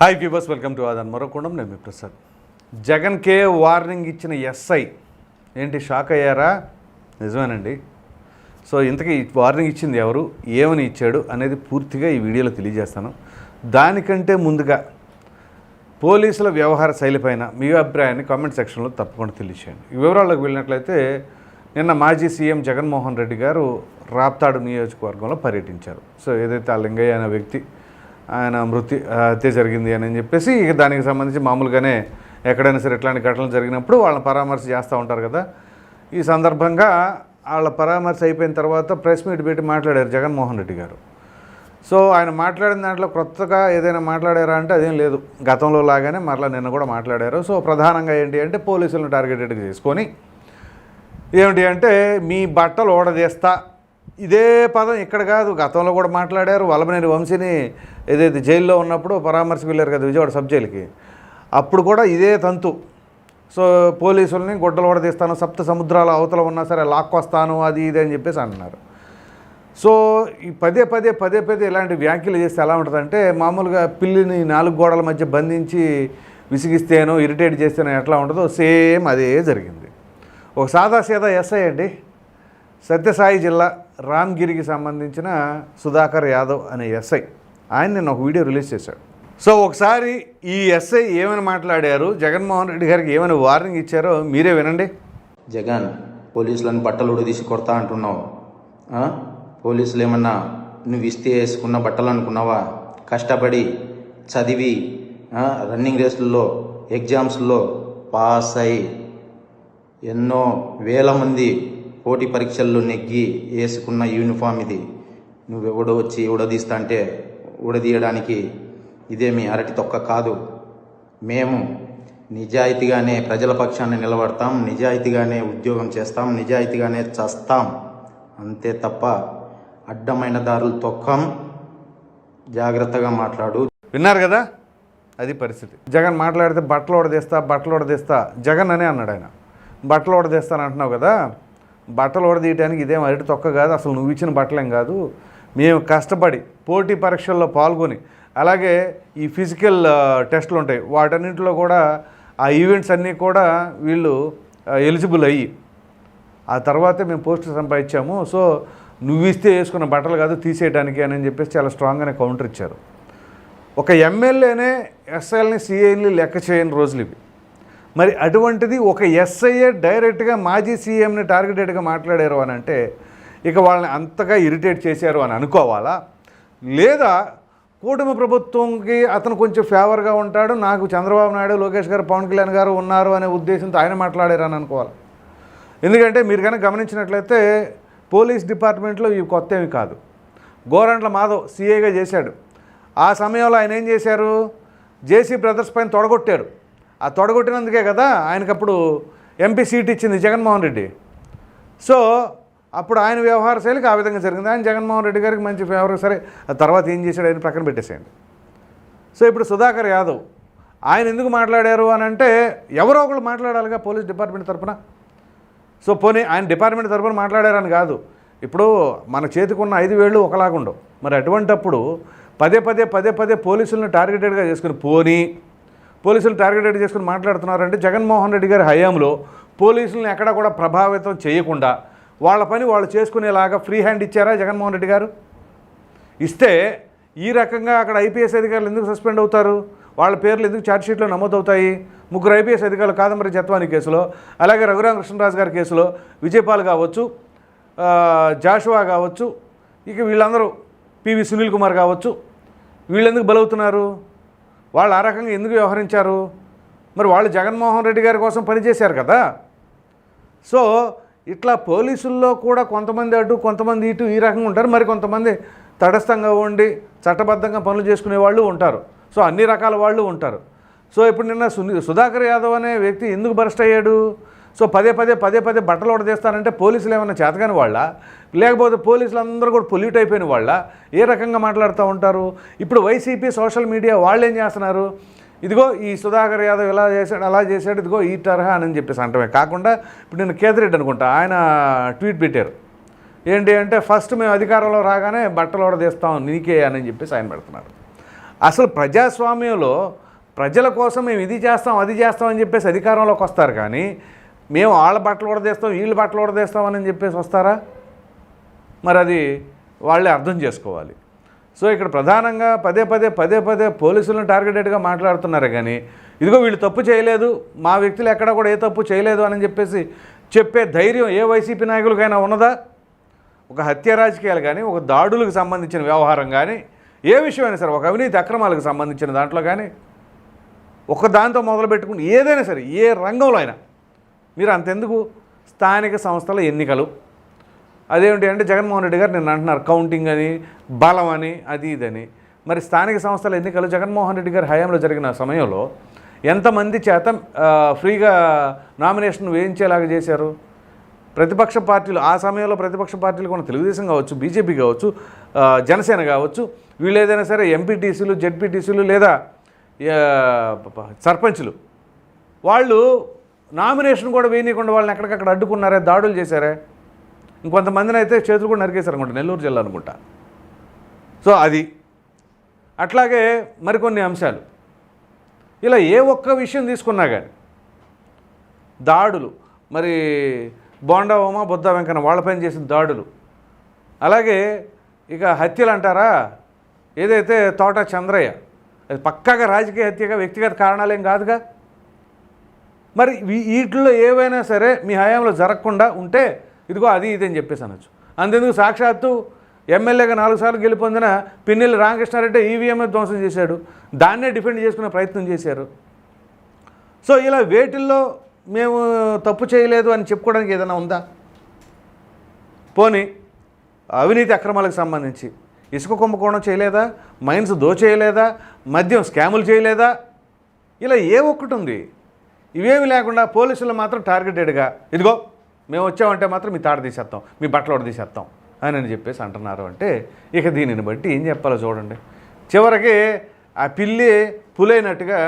Hi viewers welcome to ఆదాన్ మరొకుండం నేను మీ ప్రసాద్ జగన్కే వార్నింగ్ ఇచ్చిన ఎస్ఐ ఏంటి? షాక్ అయ్యారా? నిజమేనండి. సో ఇంతకీ ఈ వార్నింగ్ ఇచ్చింది ఎవరు? ఏమని ఇచ్చాడు? అనేది పూర్తిగా ఈ వీడియోలో తెలియజేస్తాను. దానికంటే ముందుగా పోలీసుల వ్యవహార శైలిపైన మీ అభిప్రాయాన్ని కామెంట్ సెక్షన్లో తప్పకుండా తెలియచేయండి. ఈ వివరాల్లోకి వెళ్ళినట్లయితే నిన్న మాజీ సీఎం జగన్మోహన్ రెడ్డి గారు రాప్తాడు నియోజకవర్గంలో పర్యటించారు. సో ఏదైతే ఆ లింగయ్య అనే వ్యక్తి ఆయన మృతి హత్య జరిగింది అని చెప్పేసి ఇక దానికి సంబంధించి మామూలుగానే ఎక్కడైనా సరే ఇట్లాంటి ఘటనలు జరిగినప్పుడు వాళ్ళని పరామర్శ చేస్తూ ఉంటారు కదా. ఈ సందర్భంగా వాళ్ళ పరామర్శ అయిపోయిన తర్వాత ప్రెస్ మీట్ పెట్టి మాట్లాడారు జగన్మోహన్ రెడ్డి గారు. సో ఆయన మాట్లాడిన దాంట్లో కొత్తగా ఏదైనా మాట్లాడారా అంటే అదేం లేదు. గతంలో లాగానే మరలా నిన్న కూడా మాట్లాడారు. సో ప్రధానంగా ఏంటి అంటే పోలీసులను టార్గెటెడ్గా చేసుకొని ఏమిటి అంటే మీ బట్టలు ఓడదీస్తా ఇదే పదం ఇక్కడ కాదు గతంలో కూడా మాట్లాడారు. వల్లభనేని వంశీని ఏదైతే జైల్లో ఉన్నప్పుడు పరామర్శకు వెళ్ళారు కదా విజయవాడ సబ్ జైలుకి. అప్పుడు కూడా ఇదే తంతు. సో పోలీసుల్ని గుడ్డలు తీస్తాను సప్త సముద్రాల అవతల ఉన్నా సరే లాక్కొస్తాను అది ఇది అని చెప్పేసి అంటున్నారు సో ఈ పదే పదే పదే పదే ఇలాంటి వ్యాఖ్యలు చేస్తే ఎలా ఉంటుందంటే మామూలుగా పిల్లిని నాలుగు గోడల మధ్య బంధించి విసిగిస్తేనో ఇరిటేట్ చేస్తేనో ఎట్లా ఉంటుందో సేమ్ అదే జరిగింది. ఒక సాదా సీదా ఎస్ఐ అండి సత్యసాయి జిల్లా రామ్గిరికి సంబంధించిన సుధాకర్ యాదవ్ అనే ఎస్ఐ. ఆయన నేను ఒక వీడియో రిలీజ్ చేశాడు. సో ఒకసారి ఈ ఎస్ఐ ఏమైనా మాట్లాడారు? జగన్మోహన్ రెడ్డి గారికి ఏమైనా వార్నింగ్ ఇచ్చారో మీరే వినండి. జగన్ పోలీసులను బట్టలు ఉడదీసి కొడతా అంటున్నావు. పోలీసులు ఏమన్నా నువ్వు ఇస్తే వేసుకున్న బట్టలు అనుకున్నావా? కష్టపడి చదివి రన్నింగ్ రేసుల్లో ఎగ్జామ్స్లో పాస్ అయి ఎన్నో వేల మంది పోటీ పరీక్షల్లో నెగ్గి వేసుకున్న యూనిఫామ్ ఇది. నువ్వెవడో వచ్చి ఉడదీస్తా అంటే ఉడదీయడానికి ఇదేమి అరటి తొక్క కాదు. మేము నిజాయితీగానే ప్రజల పక్షాన్ని నిలబడతాం నిజాయితీగానే ఉద్యోగం చేస్తాం నిజాయితీగానే చస్తాం. అంతే తప్ప అడ్డమైన దారులు తొక్కం. జాగ్రత్తగా మాట్లాడు. విన్నారు కదా? అది పరిస్థితి. జగన్ మాట్లాడితే బట్టలు ఓడదీస్తా బట్టలు ఓడదీస్తా జగన్ అనే అన్నాడు ఆయన. బట్టలు ఓడదీస్తాను అంటున్నావు కదా? బట్టలు ఓడదీయడానికి ఇదేం అరటి తొక్క కాదు అసలు నువ్వు ఇచ్చిన బట్టలేం కాదు. మేము కష్టపడి పోటీ పరీక్షల్లో పాల్గొని అలాగే ఈ ఫిజికల్ టెస్టులు ఉంటాయి. వాటన్నింటిలో కూడా ఆ ఈవెంట్స్ అన్నీ కూడా వీళ్ళు ఎలిజిబుల్ అయ్యి ఆ తర్వాతే మేము పోస్టులు సంపాదించాము. సో నువ్వు ఇస్తే వేసుకున్న బట్టలు కాదు తీసేయడానికి అని చెప్పేసి చాలా స్ట్రాంగ్గానే కౌంటర్ ఇచ్చారు. ఒక ఎమ్మెల్యేనే ఎస్ఎల్ని సిఐల్ని లెక్క చేయని రోజులు ఇవి. మరి అటువంటిది ఒక ఎస్ఐఏ డైరెక్ట్గా మాజీ సీఎంని టార్గెటెడ్గా మాట్లాడారు అని అంటే ఇక వాళ్ళని అంతగా ఇరిటేట్ చేశారు అని అనుకోవాలా? లేదా కూటమి ప్రభుత్వంకి అతను కొంచెం ఫేవర్గా ఉంటాడు నాకు చంద్రబాబు నాయుడు లోకేష్ గారు పవన్ కళ్యాణ్ గారు ఉన్నారు అనే ఉద్దేశంతో ఆయన మాట్లాడారు అని అనుకోవాలి? ఎందుకంటే మీరు కనుక గమనించినట్లయితే పోలీస్ డిపార్ట్మెంట్లో ఇవి కొత్త ఏమి కాదు. గోరంట్ల మాధవ్ సీఏగా చేశాడు. ఆ సమయంలో ఆయన ఏం చేశారు? జేసీ బ్రదర్స్ పైన తొడగొట్టాడు ఆ తొడగొట్టినందుకే కదా ఆయనకప్పుడు ఎంపీ సీట్ ఇచ్చింది జగన్మోహన్ రెడ్డి. సో అప్పుడు ఆయన వ్యవహార శైలికి ఆ విధంగా జరిగింది. ఆయన జగన్మోహన్ రెడ్డి గారికి మంచి ఫేవర్ సరే ఆ తర్వాత ఏం చేశాడు ఆయన ప్రక్కన పెట్టేసేయండి. సో ఇప్పుడు సుధాకర్ యాదవ్ ఆయన ఎందుకు మాట్లాడారు అని అంటే ఎవరో ఒకళ్ళు మాట్లాడాలిగా పోలీస్ డిపార్ట్మెంట్ తరఫున సో పోనీ ఆయన డిపార్ట్మెంట్ తరపున మాట్లాడారని కాదు. ఇప్పుడు మన చేతికున్న ఐదు వేళ్ళు ఒకలాగుండవు. మరి అటువంటప్పుడు పదే పదే పదే పదే పోలీసులను టార్గెటెడ్గా చేసుకుని పోనీ పోలీసులు టార్గెటెడ్ చేసుకుని మాట్లాడుతున్నారంటే జగన్మోహన్ రెడ్డి గారి హయాంలో పోలీసులను ఎక్కడా కూడా ప్రభావితం చేయకుండా వాళ్ళ పని వాళ్ళు చేసుకునేలాగా ఫ్రీ హ్యాండ్ ఇచ్చారా జగన్మోహన్ రెడ్డి గారు? ఇస్తే ఈ రకంగా అక్కడ ఐపీఎస్ అధికారులు ఎందుకు సస్పెండ్ అవుతారు? వాళ్ళ పేర్లు ఎందుకు ఛార్జ్షీట్లో నమోదవుతాయి? ముగ్గురు ఐపీఎస్ అధికారులు కాదంబరి జత్వాని కేసులో అలాగే రఘురామకృష్ణరాజు గారి కేసులో విజయపాల్ కావచ్చు జాషువా కావచ్చు ఇక వీళ్ళందరూ పివి సునీల్ కుమార్ కావచ్చు వీళ్ళెందుకు బలవుతున్నారు? వాళ్ళు ఆ రకంగా ఎందుకు వ్యవహరించారు? మరి వాళ్ళు జగన్మోహన్ రెడ్డి గారి కోసం పనిచేశారు కదా. సో ఇట్లా పోలీసుల్లో కూడా కొంతమంది అటు కొంతమంది ఇటు ఈ రకంగా ఉంటారు. మరి కొంతమంది తటస్థంగా ఉండి చట్టబద్ధంగా పనులు చేసుకునే వాళ్ళు ఉంటారు. సో అన్ని రకాల వాళ్ళు ఉంటారు. సో ఇప్పుడు నిన్న సుని సుధాకర్ యాదవ్ అనే వ్యక్తి ఎందుకు బరెస్ట్ అయ్యాడు? సో పదే పదే పదే పదే బట్టలు ఉడదీస్తానంటే పోలీసులు ఏమైనా చేతగాని వాళ్ళ? లేకపోతే పోలీసులు అందరూ కూడా పొల్యూట్ అయిపోయిన వాళ్ళ? ఏ రకంగా మాట్లాడుతూ ఉంటారు? ఇప్పుడు వైసీపీ సోషల్ మీడియా వాళ్ళు ఏం చేస్తున్నారు? ఇదిగో ఈ సుధాకర్ యాదవ్ ఇలా చేశాడు అలా చేశాడు ఇదిగో ఈ తరహా అని చెప్పేసి అంటమే. కాకుండా ఇప్పుడు నేను కేతిరెడ్డి అనుకుంటా ఆయన ట్వీట్ పెట్టారు. ఏంటి అంటే ఫస్ట్ మేము అధికారంలో రాగానే బట్టలు తీస్తాం నీకే అని చెప్పేసి ఆయన పెడుతున్నారు. అసలు ప్రజాస్వామ్యంలో ప్రజల కోసం మేము ఇది చేస్తాం అది చేస్తాం అని చెప్పేసి అధికారంలోకి వస్తారు కానీ మేము వాళ్ళ బట్టలు ఉడదీస్తాం వీళ్ళ బట్టలు ఉడదీస్తామని చెప్పేసి వస్తారా? మరి అది వాళ్ళే అర్థం చేసుకోవాలి. సో ఇక్కడ ప్రధానంగా పదే పదే పదే పదే పోలీసులను టార్గెటెడ్గా మాట్లాడుతున్నారు కానీ ఇదిగో వీళ్ళు తప్పు చేయలేదు మా వ్యక్తులు ఎక్కడా కూడా ఏ తప్పు చేయలేదు అని చెప్పేసి చెప్పే ధైర్యం ఏ వైసీపీ నాయకులకైనా ఉన్నదా? ఒక హత్య రాజకీయాలు కానీ ఒక దాడులకు సంబంధించిన వ్యవహారం కానీ ఏ విషయమైనా సరే ఒక అవినీతి అక్రమాలకు సంబంధించిన దాంట్లో కానీ ఒక దాంతో మొదలు పెట్టుకుని ఏదైనా సరే ఏ రంగంలో అయినా మీరు అంతెందుకు? స్థానిక సంస్థల ఎన్నికలు. అదేమిటి అంటే జగన్మోహన్ రెడ్డి గారు నిన్న అంటున్నారు కౌంటింగ్ అని బలం అని అది ఇదని మరి స్థానిక సంస్థల ఎన్నికలు జగన్మోహన్ రెడ్డి గారి హయాంలో జరిగిన సమయంలో ఎంతమంది చేత ఫ్రీగా నామినేషన్ వేయించేలాగా చేశారు? ప్రతిపక్ష పార్టీలు ఆ సమయంలో ప్రతిపక్ష పార్టీలు కూడా తెలుగుదేశం కావచ్చు బీజేపీ కావచ్చు జనసేన కావచ్చు వీళ్ళు ఏదైనా సరే ఎంపీటీసీలు జెడ్పీటీసీలు లేదా సర్పంచ్లు. వాళ్ళు నామినేషన్ కూడా వేయనీయకుండా వాళ్ళని ఎక్కడికక్కడ అడ్డుకున్నారే దాడులు చేశారే? ఇంకొంతమందిని అయితే చేతులు కూడా నరికేశారు అనుకుంటా నెల్లూరు జిల్లా అనుకుంటా. సో అది. అట్లాగే మరికొన్ని అంశాలు. ఇలా ఏ ఒక్క విషయం తీసుకున్నా కానీ దాడులు మరి బోండా బుద్ధ వెంకన్న వాళ్ళపైన చేసిన దాడులు. అలాగే ఇక హత్యలు అంటారా? ఏదైతే తోట చంద్రయ్య అది పక్కాగా రాజకీయ హత్యగా వ్యక్తిగత కారణాలేం కాదుగా? మరి వీ- వీటిల్లో ఏవైనా సరే మీ హయాంలో జరగకుండా ఉంటే ఇదిగో అది ఇది అని చెప్పేసి అనొచ్చు. అంతెందుకు సాక్షాత్తు ఎమ్మెల్యేగా నాలుగు సార్లు గెలుపొందిన పిన్నెల్లి రామకృష్ణారెడ్డి ఈవీఎంఏ ధ్వంసం చేశాడు. దాన్నే డిఫెండ్ చేసుకునే ప్రయత్నం చేశారు. సో ఇలా వేటిల్లో మేము తప్పు చేయలేదు అని చెప్పుకోవడానికి ఏదైనా ఉందా? పోనీ అవినీతి అక్రమాలకు సంబంధించి ఇసుక కుంభకోణం చేయలేదా? మైన్స్ దోచేయలేదా? మద్యం స్కాములు చేయలేదా? ఇలా ఏ ఒక్కటి ఉంది? ఇవేమి లేకుండా పోలీసులు మాత్రం టార్గెటెడ్గా ఇదిగో మేము వచ్చామంటే మాత్రం మీ తాట తీసేస్తాం మీ బట్టలు తీసేస్తాం అని అని చెప్పేసి అంటున్నారు అంటే ఇక దీనిని బట్టి ఏం చెప్పాలో చూడండి. చివరికి ఆ పిల్లి పులైనట్టుగా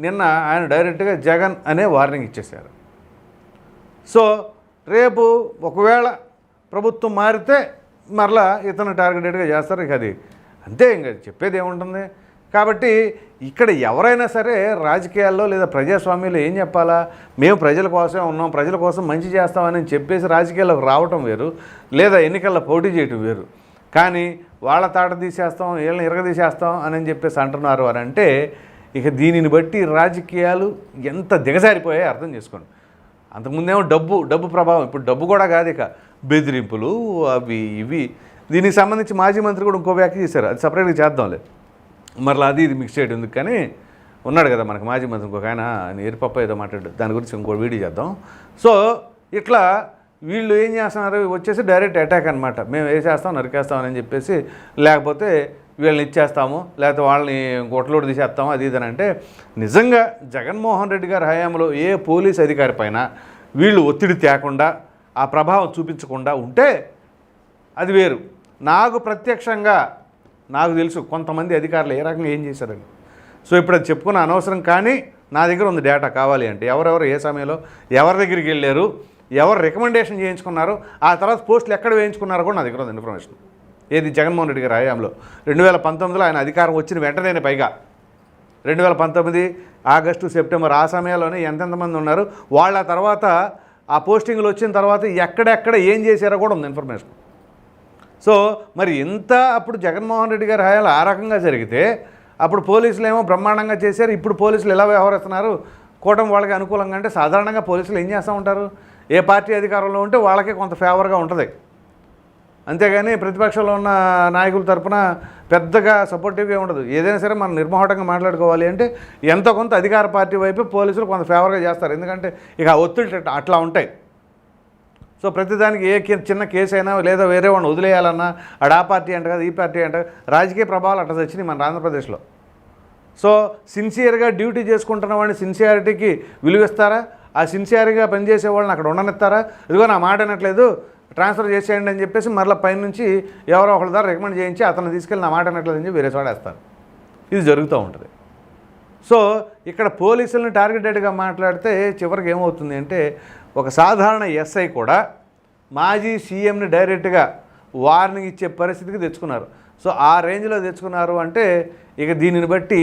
నిన్న ఆయన డైరెక్ట్గా జగన్ అనే వార్నింగ్ ఇచ్చేశారు. సో రేపు ఒకవేళ ప్రభుత్వం మారితే మరలా ఇతను టార్గెటెడ్గా చేస్తారు ఇక అది. అంతే ఇంకా చెప్పేది ఏముంటుంది? కాబట్టి ఇక్కడ ఎవరైనా సరే రాజకీయాల్లో లేదా ప్రజాస్వామ్యంలో ఏం చెప్పాలా? మేము ప్రజల కోసమే ఉన్నాం ప్రజల కోసం మంచి చేస్తామని చెప్పేసి రాజకీయాల్లోకి రావటం వేరు లేదా ఎన్నికల్లో పోటీ చేయటం వేరు. కానీ వాళ్ళ తాట తీసేస్తాం వీళ్ళని ఇరగదీసేస్తాం అని చెప్పేసి అంటున్నారు వారు అంటే ఇక దీనిని బట్టి రాజకీయాలు ఎంత దిగజారిపోయాయి అర్థం చేసుకోండి. అంతకుముందేమో డబ్బు డబ్బు ప్రభావం ఇప్పుడు డబ్బు కూడా కాదు ఇక. బెదిరింపులు అవి ఇవి. దీనికి సంబంధించి మాజీ మంత్రి కూడా ఇంకో వ్యాఖ్య చేశారు అది సపరేట్గా చేద్దాంలే. మరలా అది ఇది మిక్స్ చేయడం ఎందుకు కానీ ఉన్నాడు కదా మనకు మాజీ మంత్రి ఇంకొక ఆయన ఎరుపప్ప ఏదో మాట్లాడు దాని గురించి ఇంకో వీడియో చేద్దాం. సో ఇట్లా వీళ్ళు ఏం చేస్తున్నారు? వచ్చేసి డైరెక్ట్ అటాక్ అనమాట మేము వేసేస్తాం నరికేస్తాం అని చెప్పేసి లేకపోతే వీళ్ళని ఇచ్చేస్తాము లేకపోతే వాళ్ళని గొట్టలోడు తీసేస్తాము అది ఇది అని అంటే నిజంగా జగన్మోహన్ రెడ్డి గారి హయాంలో ఏ పోలీస్ అధికారి పైన వీళ్ళు ఒత్తిడి తేకుండా ఆ ప్రభావం చూపించకుండా ఉంటే అది వేరు. నాకు ప్రత్యక్షంగా నాకు తెలుసు కొంతమంది అధికారులు ఏ రకంగా ఏం చేశారని. సో ఇప్పుడు అది చెప్పుకున్న అనవసరం కానీ నా దగ్గర ఉంది డేటా కావాలి అంటే. ఎవరెవరు ఏ సమయంలో ఎవరి దగ్గరికి వెళ్ళారు ఎవరు రికమెండేషన్ చేయించుకున్నారు ఆ తర్వాత పోస్టులు ఎక్కడ వేయించుకున్నారో కూడా నా దగ్గర ఉంది ఇన్ఫర్మేషన్. ఏది జగన్మోహన్ రెడ్డి గారి హయాంలో. రెండు వేల పంతొమ్మిదిలో ఆయన అధికారం వచ్చిన వెంటనే పైగా. రెండు వేల పంతొమ్మిది ఆగస్టు సెప్టెంబర్ ఆ సమయంలోనే ఎంతెంతమంది ఉన్నారు వాళ్ళ తర్వాత ఆ పోస్టింగ్లు వచ్చిన తర్వాత ఎక్కడెక్కడ ఏం చేశారో కూడా ఉంది ఇన్ఫర్మేషన్. సో మరి ఇంత అప్పుడు జగన్మోహన్ రెడ్డి గారి హయాలు ఆ రకంగా జరిగితే అప్పుడు పోలీసులు ఏమో బ్రహ్మాండంగా చేశారు. ఇప్పుడు పోలీసులు ఎలా వ్యవహరిస్తున్నారు? కూటమి వాళ్ళకి అనుకూలంగా అంటే సాధారణంగా పోలీసులు ఏం చేస్తూ ఉంటారు? ఏ పార్టీ అధికారంలో ఉంటే వాళ్ళకే కొంత ఫేవర్గా ఉంటుంది. అంతేగాని ప్రతిపక్షంలో ఉన్న నాయకుల తరపున పెద్దగా సపోర్టివ్గా ఉండదు. ఏదైనా సరే మనం నిర్మోహటంగా మాట్లాడుకోవాలి అంటే ఎంతో కొంత అధికార పార్టీ వైపు పోలీసులు కొంత ఫేవర్గా చేస్తారు. ఎందుకంటే ఇక ఒత్తిడి అట్లా ఉంటాయి. సో ప్రతిదానికి ఏ చిన్న కేసు అయినా లేదా వేరే వాడిని వదిలేయాలన్నా ఆడ ఆ పార్టీ అంట కదా ఈ పార్టీ అంట రాజకీయ ప్రభావాలు అట్లా వచ్చినాయి మన ఆంధ్రప్రదేశ్లో. సో సిన్సియర్గా డ్యూటీ చేసుకుంటున్న వాడిని సిన్సియారిటీకి విలువిస్తారా? ఆ సిన్సియర్గా పనిచేసే వాళ్ళని అక్కడ ఉండనిస్తారా? ఇదిగో నా మాట అనట్లేదు ట్రాన్స్ఫర్ చేసేయండి అని చెప్పేసి మరలా పైనుంచి ఎవరో ఒకళ్ళ ద్వారా రికమెండ్ చేయించి అతను తీసుకెళ్ళి నా మాట అనట్లేదు అని చెప్పి వేరే చోడేస్తారు ఇది జరుగుతూ ఉంటుంది. సో ఇక్కడ పోలీసులను టార్గెటెడ్గా మాట్లాడితే చివరికి ఏమవుతుంది అంటే ఒక సాధారణ ఎస్ఐ కూడా మాజీ సీఎంని డైరెక్ట్గా వార్నింగ్ ఇచ్చే పరిస్థితికి తెచ్చుకున్నారు. సో ఆ రేంజ్లో తెచ్చుకున్నారు అంటే ఇక దీనిని బట్టి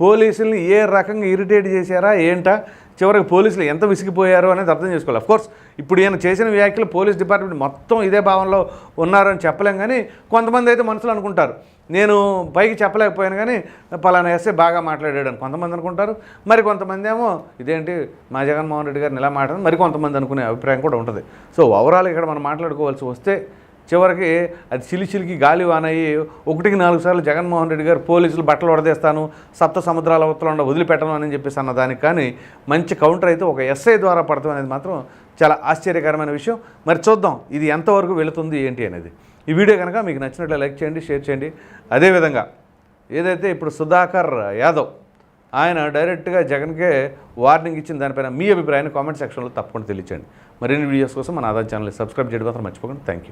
పోలీసుల్ని ఏ రకంగా ఇరిటేట్ చేశారా ఏంటా? చివరికి పోలీసులు ఎంత విసిగిపోయారు అనేది అర్థం చేసుకోవాలి. కోర్స్ ఇప్పుడు ఈయన చేసిన వ్యాఖ్యలు పోలీస్ డిపార్ట్మెంట్ మొత్తం ఇదే భావంలో ఉన్నారని చెప్పలేం కానీ కొంతమంది అయితే మనసులో అనుకుంటారు. నేను పైకి చెప్పలేకపోయాను కానీ పలానా ఎస్ఏ బాగా మాట్లాడాడు అని కొంతమంది అనుకుంటారు. మరి కొంతమంది ఏమో ఇదేంటి మా జగన్మోహన్ రెడ్డి గారిని ఇలా మాట్లాడారు మరి కొంతమంది అనుకునే అభిప్రాయం కూడా ఉంటుంది. సో ఓవరాల్ ఇక్కడ మనం మాట్లాడుకోవాల్సి వస్తే చివరికి అది చిలి చిలికి గాలి వానయ్యి ఒకటికి నాలుగు సార్లు జగన్మోహన్ రెడ్డి గారు పోలీసులు బట్టలు వడదేస్తాను సప్త సముద్రాల ఉత్తరంలో వదిలిపెట్టను అని చెప్పేసి అన్న దానికి కానీ మంచి కౌంటర్ అయితే ఒక ఎస్ఐ ద్వారా పడతాం అనేది మాత్రం చాలా ఆశ్చర్యకరమైన విషయం. మరి చూద్దాం ఇది ఎంతవరకు వెళుతుంది ఏంటి అనేది. ఈ వీడియో కనుక మీకు నచ్చినట్లు లైక్ చేయండి షేర్ చేయండి. అదేవిధంగా ఏదైతే ఇప్పుడు సుధాకర్ యాదవ్ ఆయన డైరెక్ట్గా జగన్కే వార్నింగ్ ఇచ్చిన దానిపైన మీ అభిప్రాయాన్ని కామెంట్ సెక్షన్లో తప్పకుండా తెలియచేయండి. మరిన్ని వీడియోస్ కోసం మన ఆధార్ ఛానల్ సబ్స్క్రైబ్ చేయడం మాత్రం మర్చిపోకండి. Thank you